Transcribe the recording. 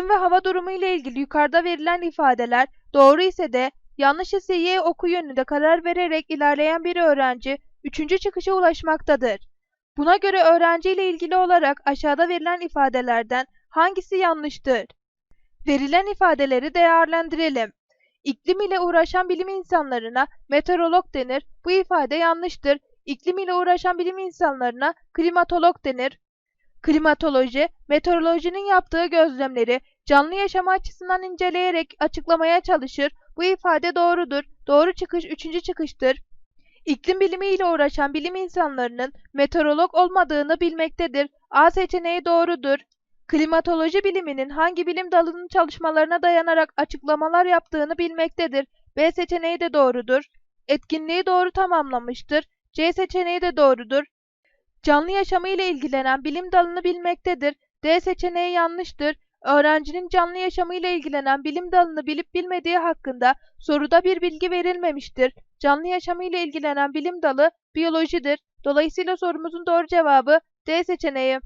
İklim ve hava durumu ile ilgili yukarıda verilen ifadeler doğru ise de yanlış ise Y oku yönünde karar vererek ilerleyen bir öğrenci üçüncü çıkışa ulaşmaktadır. Buna göre öğrenci ile ilgili olarak aşağıda verilen ifadelerden hangisi yanlıştır? Verilen ifadeleri değerlendirelim. İklim ile uğraşan bilim insanlarına meteorolog denir. Bu ifade yanlıştır. İklim ile uğraşan bilim insanlarına klimatolog denir. Klimatoloji, meteorolojinin yaptığı gözlemleri canlı yaşam açısından inceleyerek açıklamaya çalışır. Bu ifade doğrudur. Doğru çıkış üçüncü çıkıştır. İklim bilimi ile uğraşan bilim insanlarının meteorolog olmadığını bilmektedir. A seçeneği doğrudur. Klimatoloji biliminin hangi bilim dalının çalışmalarına dayanarak açıklamalar yaptığını bilmektedir. B seçeneği de doğrudur. Etkinliği doğru tamamlamıştır. C seçeneği de doğrudur. Canlı yaşamı ile ilgilenen bilim dalını bilmektedir. D seçeneği yanlıştır. Öğrencinin canlı yaşamı ile ilgilenen bilim dalını bilip bilmediği hakkında soruda bir bilgi verilmemiştir. Canlı yaşamı ile ilgilenen bilim dalı biyolojidir. Dolayısıyla sorumuzun doğru cevabı D seçeneği.